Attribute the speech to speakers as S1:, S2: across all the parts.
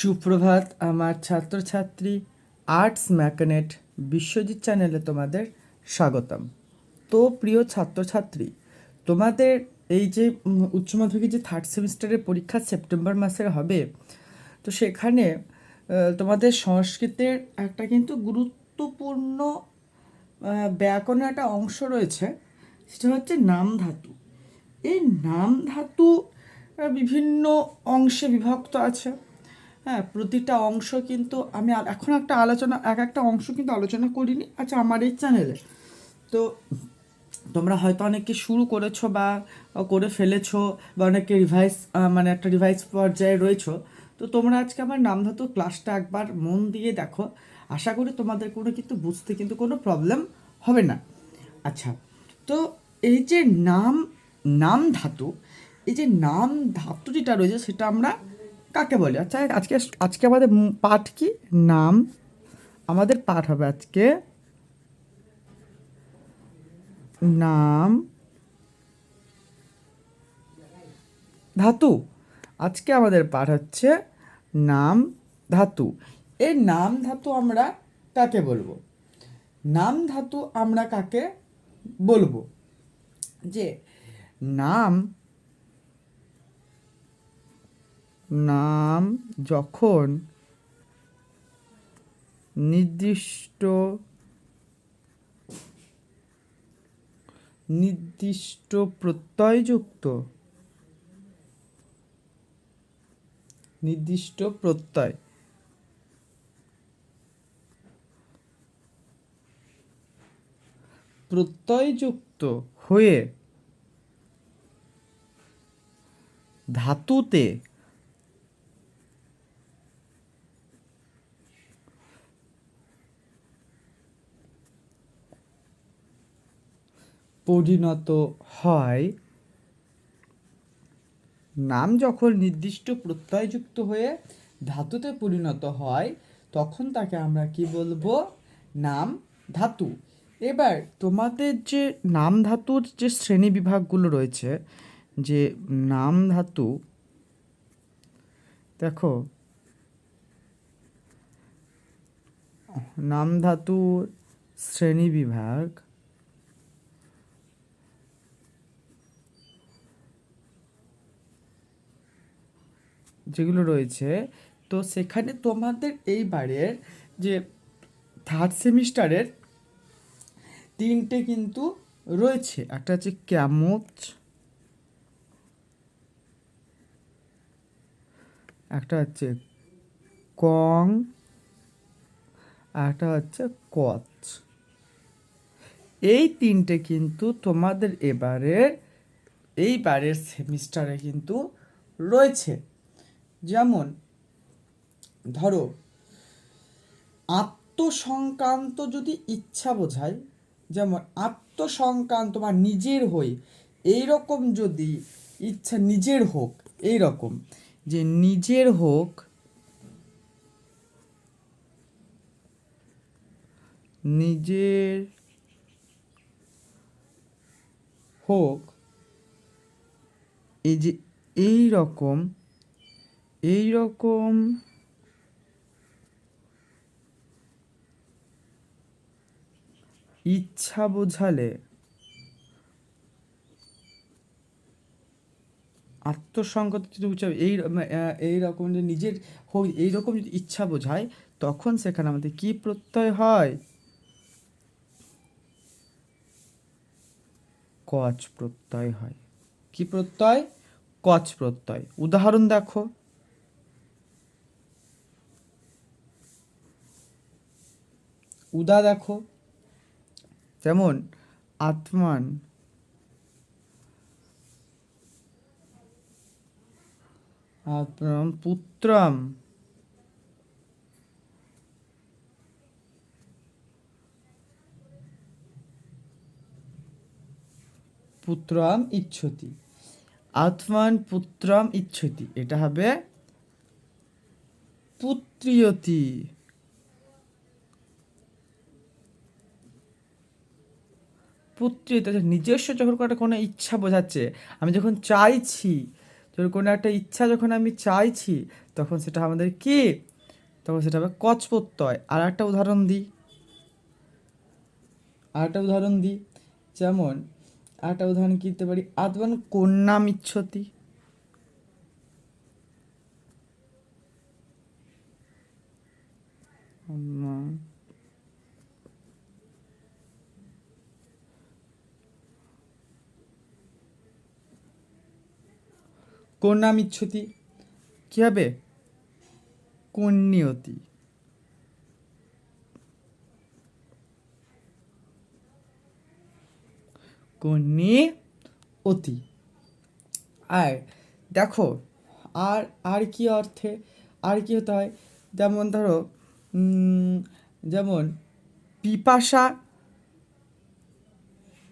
S1: সুপ্রভাত, আমার ছাত্রছাত্রী আর্টস ম্যাকানেট বিশ্বজিৎ চ্যানেলে তোমাদের স্বাগতম। তো প্রিয় ছাত্রছাত্রী, তোমাদের এই যে উচ্চ মাধ্যমিকের যে থার্ড সেমিস্টারের পরীক্ষা সেপ্টেম্বর মাসে হবে, তো সেখানে তোমাদের সংস্কৃতের একটা কিন্তু গুরুত্বপূর্ণ ব্যাকরণের একটা অংশ রয়েছে, সেটা হচ্ছে নাম ধাতু। এই নাম ধাতু বিভিন্ন অংশে বিভক্ত আছে। হ্যাঁ প্রতিটা অংশ কিন্তু আমি এখন একটা আলোচনা, এক একটা অংশ কিন্তু আলোচনা করিনি আচ্ছা আমার এই চ্যানেলে। তো তোমরা হয়তো অনেকে শুরু করেছ বা করে ফেলেছো বা অনেকে রিভাইস মানে একটা রিভাইস পর্যায়ে রয়েছো। তো তোমরা আজকে আমার নামধাতু ক্লাসটা একবার মন দিয়ে দেখো। আশা করি তোমাদের কোনো কিন্তু বুঝতে কিন্তু কোনো প্রবলেম হবে না। আচ্ছা তো এই যে নাম নাম ধাতু, এই যে নাম ধাতু যেটা রয়েছে সেটা আমরা কাকে বলি? আচ্ছা আজকে আজকে আমাদের পাঠ কি? নাম আমাদের পাঠ হবে আজকে। নাম ধাতু। আজকে আমাদের পাঠ হচ্ছে নাম ধাতু। এই নাম ধাতু আমরা কাকে বলব? নাম ধাতু আমরা কাকে বলব? যে নাম নাম যখন নির্দিষ্ট নির্দিষ্ট প্রত্যয়যুক্ত নির্দিষ্ট প্রত্যয় প্রত্যয়যুক্ত হয়ে ধাতুতে পরিণত হয়। নাম যখন নির্দিষ্ট প্রত্যয়যুক্ত হয়ে ধাতুতে পরিণত হয়, তখন তাকে আমরা কি বলব? নাম ধাতু। এবার তোমাদের যে নাম ধাতুর যে শ্রেণি বিভাগগুলো রয়েছে, যে নাম ধাতু, দেখো, নাম ধাতুর শ্রেণি বিভাগ যেগুলো রয়েছে, তো সেখানে তোমাদের এইবারের যে থার্ড সেমিস্টারের তিনটে কিন্তু রয়েছে। একটা হচ্ছে ক্যামোচ একটা হচ্ছে কং, একটা হচ্ছে কচ। এই তিনটে কিন্তু তোমাদের এবারের, এইবারের সেমিস্টারে কিন্তু রয়েছে। যেমন, ধরো, আত্মসংক্রান্ত যদি ইচ্ছা বোঝায়, যেমন আত্মসংক্রান্ত বা নিজের হই এই রকম যদি ইচ্ছা নিজের হোক এই রকম যে নিজের হোক নিজের হোক, এই যে এই রকম এই রকম ইচ্ছা বোঝালে আত্মসংগত যদি বুঝাবে এই এই রকম যে নিজের হোক এই রকম যদি ইচ্ছা বোঝায়, তখন সেখানে আমাদের কি প্রত্যয় হয়? কচ প্রত্যয় হয়। কি প্রত্যয়? কচ প্রত্যয়। উদাহরণ দেখো। উদা দেখো। যেমন আত্মান। আত্মম পুত্রম। পুত্রম ইচ্ছতি। আত্মান পুত্রম ইচ্ছতি। এটা হবে পুত্রিয়তি। পুত্রিয়তি অর্থাৎ নিজস্ব যখন কোনো একটা কোনো ইচ্ছা বোঝাচ্ছে, আমি যখন চাইছি, যখন কোনো একটা ইচ্ছা যখন আমি চাইছি, তখন সেটা আমাদের কি? তখন সেটা হবে কচ প্রত্যয় আর একটা উদাহরণ দিই। আর একটা উদাহরণ দিই। যেমন, আর একটা উদাহরণ কি দিতে পারি? আদবান কন্যা মিচ্ছতি কন্যা মিচ্ছতি কি হবে? কন্যতি কন্যে অতি আর দেখো, আর আর কি অর্থে? আর কি হতে হয়? যেমন ধরো যেমন পিপাসা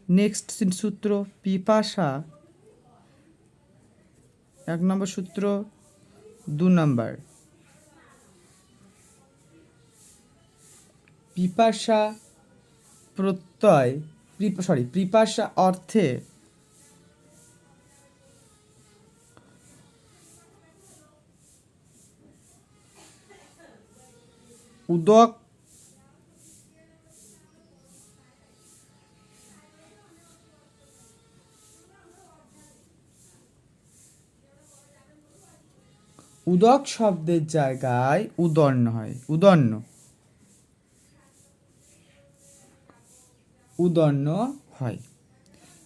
S1: নেক্সট সূত্র, পিপাসা এক নম্বর সূত্র দু নম্বর। পিপাসা প্রত্যয় সরি পিপাসা অর্থে উদক উদক শব্দের জায়গায় উদন্ন হয়। উদন্ন উদন্ন হয়।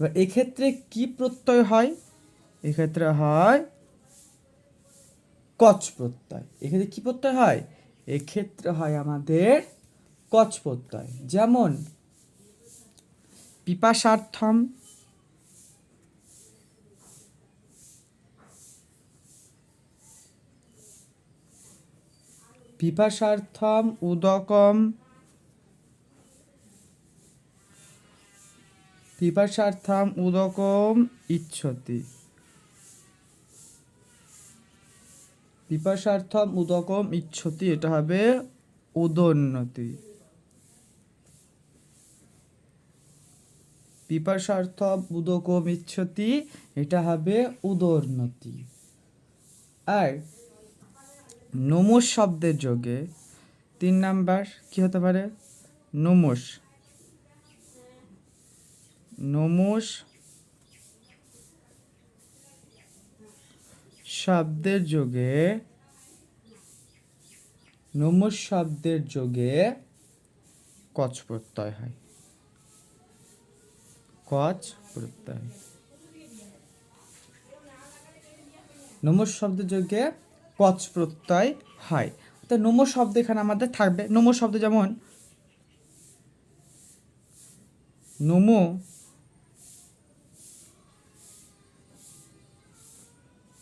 S1: এবার এক্ষেত্রে কি প্রত্যয় হয়? এক্ষেত্রে হয় কচ প্রত্যয়। এক্ষেত্রে কি প্রত্যয় হয়? এক্ষেত্রে হয় আমাদের কচ প্রত্যয়। যেমন, পিপাসার্থম পিপাসার্থম উদকম। পিপাসার্থম উদকম ইচ্ছতি। পিপাসার্থম উদকম ইচ্ছতি, এটা হবে উদোন্নতি। পিপাসার্থম উদকম ইচ্ছতি, এটা হবে উদোন্নতি। আর নমস শব্দের যোগে তিন নাম্বার কি হতে পারে? নমস নমস শব্দের যোগে নমস শব্দের যোগে কচ প্রত্যয় হয়। কচ প্রত্যয় নমস শব্দের যোগে কচ প্রত্যয় হয়। তো নমো শব্দ এখানে আমাদের থাকবে। নমো শব্দ যেমন, নমো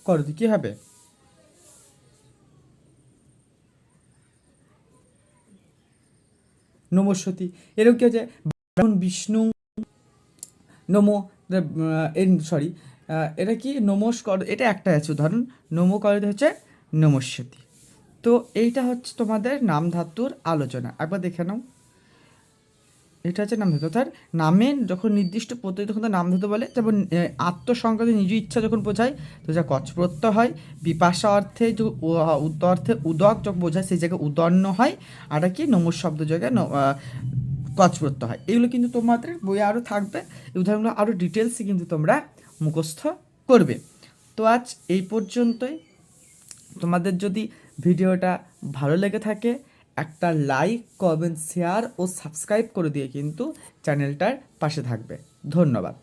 S1: করদি কি হবে? নমস্বতী এরকম কি হচ্ছে? যেমন বিষ্ণু, নমো সরি এটা কি? নমস্কার এটা একটা আছে। উদাহরণ নমো করদি হচ্ছে নমস্বতী তো এইটা হচ্ছে তোমাদের নাম ধাতুর আলোচনা। একবার দেখে নাও। এটা হচ্ছে নাম ধাতু। অর্থাৎ নামের যখন নির্দিষ্ট পদ্ধতি, তখন নাম ধাতু বলে, যেমন আত্মসংক্রান্ত নিজ ইচ্ছা যখন বোঝায়, তো যা কচ প্রত্যয় হয়, বিপাশা অর্থে যে উদ্দ অর্থে উদক যখন বোঝায়, সেই জায়গায় উদন্ন হয়, আর কি নমস শব্দ জায়গায় কচ প্রত্যয় হয়। এগুলো কিন্তু তোমাদের বইয়ে আরও থাকবে। এই উদাহরণগুলো আরও ডিটেলসে কিন্তু তোমরা মুখস্থ করবে। তো আজ এই পর্যন্তই। তোমাদের যদি ভিডিওটা ভালো লেগে থাকে, একটা লাইক কমেন্ট শেয়ার ও সাবস্ক্রাইব করে দিয়ে কিন্তু চ্যানেলটার পাশে থাকবে। ধন্যবাদ।